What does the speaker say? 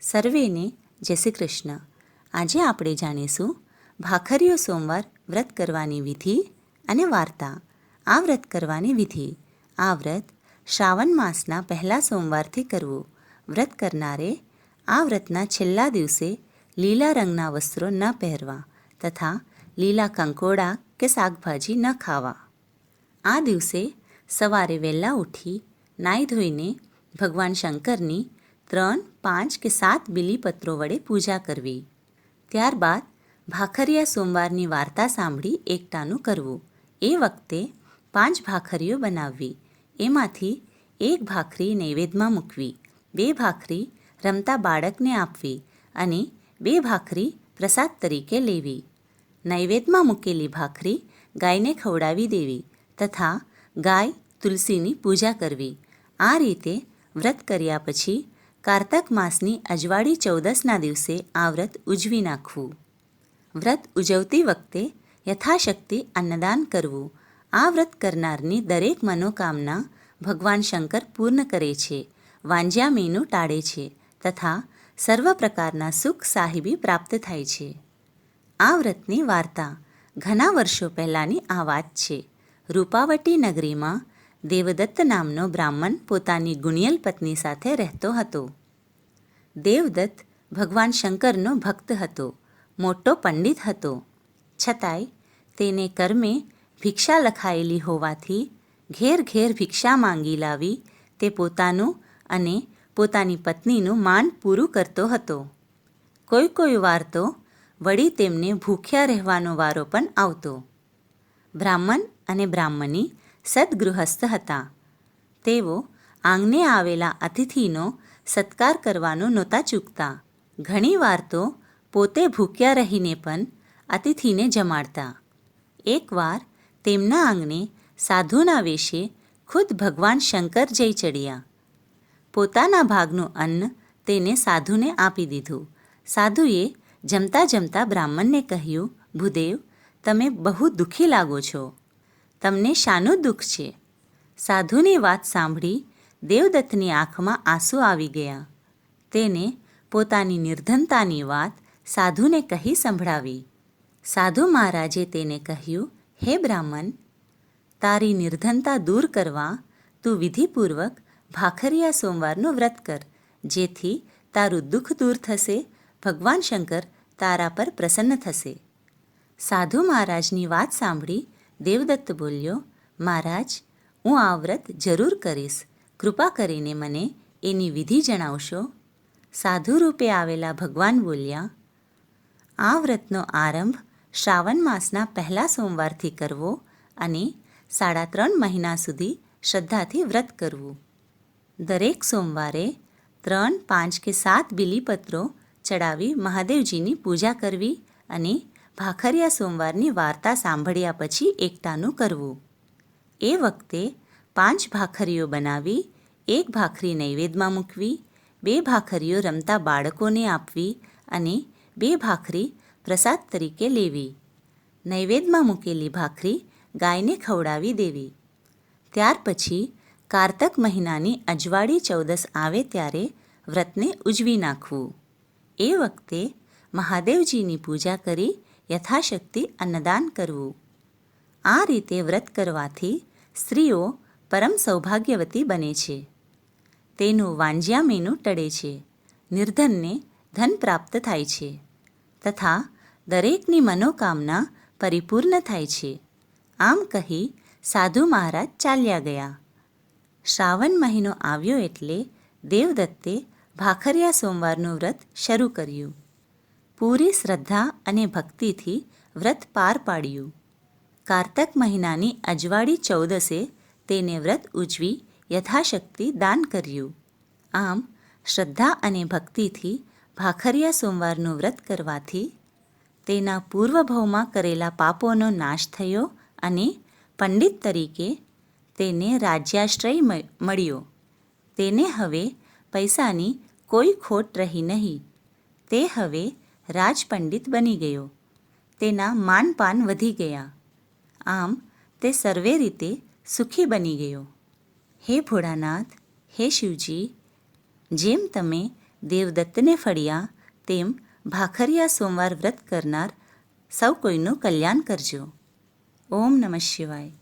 સર્વેને જય શ્રી કૃષ્ણ. આજે આપણે જાણીશું, ભાખરીઓ સોમવાર વ્રત કરવાની વિધિ અને વાર્તા. આ વ્રત કરવાની વિધિ. આ વ્રત શ્રાવણ માસના પહેલા સોમવારથી કરવું. વ્રત કરનારે આ વ્રતના છેલ્લા દિવસે લીલા રંગના વસ્ત્રો ન પહેરવા તથા લીલા કંકોડા કે શાકભાજી ન ખાવા. આ દિવસે સવારે વહેલા ઉઠી નાહી ધોઈને ભગવાન શંકરની ત્રણ, પાંચ કે સાત બિલીપત્રો વડે પૂજા કરવી. ત્યારબાદ ભાખરિયા સોમવારની વાર્તા સાંભળી એકટાનું કરવું. એ વખતે પાંચ ભાખરીઓ બનાવવી. એમાંથી એક ભાખરી નૈવેદ્યમાં મૂકવી. બે ભાખરી રમતા બાળકને આપવી અને બે ભાખરી પ્રસાદ તરીકે લેવી. નૈવેદ્યમાં મૂકેલી ભાખરી ગાયને ખવડાવી દેવી તથા ગાય તુલસીની પૂજા કરવી. આ રીતે વ્રત કર્યા પછી કારતક માસની અજવાળી ચૌદસના દિવસે આ વ્રત ઉજવી નાખવું. વ્રત ઉજવતી વખતે યથાશક્તિ અન્નદાન કરવું. આ વ્રત કરનારની દરેક મનોકામના ભગવાન શંકર પૂર્ણ કરે છે, વાંજ્યા મેનું ટાળે છે તથા સર્વ પ્રકારના સુખ સાહિબી પ્રાપ્ત થાય છે. આ વ્રતની વાર્તા ઘણા વર્ષો પહેલાંની આ વાત છે. રૂપાવટી નગરીમાં દેવદત્ત નામનો બ્રાહ્મણ પોતાની ગુણિયલ પત્ની સાથે રહેતો હતો. દેવદત્ત ભગવાન શંકરનો ભક્ત હતો, મોટો પંડિત હતો. છતાંય તેને કર્મે ભિક્ષા લખાયેલી હોવાથી ઘેર ઘેર ભિક્ષા માંગી લાવી તે પોતાનું અને પોતાની પત્નીનું માન પૂરું કરતો હતો. કોઈ કોઈ વાર તો વળી તેમને ભૂખ્યા રહેવાનો વારો પણ આવતો. બ્રાહ્મણ અને બ્રાહ્મણી સદગૃહસ્થ હતા. તેઓ આંગણે આવેલા અતિથિનો સત્કાર કરવાનો નહોતા ચૂકતા. ઘણીવાર તો પોતે ભૂખ્યા રહીને પણ અતિથિને જમાડતા. એકવાર તેમના આંગણે સાધુના વેશે ખુદ ભગવાન શંકર જઈ ચડ્યા. પોતાના ભાગનું અન્ન તેને સાધુને આપી દીધું. સાધુએ જમતા જમતા બ્રાહ્મણને કહ્યું, ભૂદેવ, તમે બહુ દુઃખી લાગો છો. તમને શાનું દુઃખ છે. સાધુની વાત સાંભળી દેવદત્તની આંખમાં આંસુ આવી ગયા. તેને પોતાની નિર્ધનતાની વાત સાધુને કહી સંભળાવી. સાધુ મહારાજે તેને કહ્યું, હે બ્રાહ્મણ, તારી નિર્ધનતા દૂર કરવા તું વિધિપૂર્વક ભાખરિયા સોમવારનું વ્રત કર, જેથી તારું દુઃખ દૂર થશે, ભગવાન શંકર તારા પર પ્રસન્ન થશે. સાધુ મહારાજની વાત સાંભળી દેવદત્ત બોલ્યો, મહારાજ, હું આ વ્રત જરૂર કરીશ. કૃપા કરીને મને એની વિધિ જણાવશો. સાધુ રૂપે આવેલા ભગવાન બોલ્યા, આ વ્રતનો આરંભ શ્રાવણ માસના પહેલા સોમવારથી કરવો અને સાડા ત્રણ મહિના સુધી શ્રદ્ધાથી વ્રત કરવું. દરેક સોમવારે ત્રણ પાંચ કે સાત બિલીપત્રો ચડાવી મહાદેવજીની પૂજા કરવી અને ભાખરિયા સોમવારની વાર્તા સાંભળ્યા પછી એકટાનું કરવું. એ વખતે પાંચ ભાખરીઓ બનાવી, એક ભાખરી નૈવેદ્યમાં મૂકવી, બે ભાખરીઓ રમતા બાળકોને આપવી અને બે ભાખરી પ્રસાદ તરીકે લેવી. નૈવેદ્યમાં મૂકેલી ભાખરી ગાયને ખવડાવી દેવી. ત્યાર પછી કારતક મહિનાની અજવાળી ચૌદસ આવે ત્યારે વ્રતને ઉજવી નાખવું. એ વખતે મહાદેવજીની પૂજા કરી યથાશક્તિ અન્નદાન કરવું. આ રીતે વ્રત કરવાથી સ્ત્રીઓ પરમ સૌભાગ્યવતી બને છે. તેનું વાંજ્યા મેનું ટળે છે. નિર્ધનને ધન પ્રાપ્ત થાય છે. તથા દરેકની મનોકામના પરિપૂર્ણ થાય છે. આમ કહી સાધુ મહારાજ ચાલ્યા ગયા. શ્રાવણ મહિનો આવ્યો એટલે દેવદત્તે ભાખરિયા સોમવારનું વ્રત શરૂ કર્યું. પૂરી શ્રદ્ધા અને ભક્તિથી વ્રત પાર પાડ્યું. કારતક મહિનાની અજવાળી ચૌદસે તેને વ્રત ઉજવી યથાશક્તિ દાન કર્યું. આમ, શ્રદ્ધા અને ભક્તિથી ભાખરિયા સોમવારનું વ્રત કરવાથી તેના પૂર્વભવમાં કરેલા પાપોનો નાશ થયો અને પંડિત તરીકે તેને રાજ્યાશ્રય મળ્યો. તેને હવે પૈસાની કોઈ ખોટ રહી નહીં. તે હવે રાજપંડિત બની ગયો. તેના માનપાન વધી ગયા. આમ તે સર્વે રીતે સુખી બની ગયો. હે ભોળાનાથ, હે શિવજી, જેમ તમે દેવદત્તને ફળ્યા, તેમ ભાખરિયા સોમવાર વ્રત કરનાર સૌ કોઈનું કલ્યાણ કરજો. ઓમ નમઃ શિવાય.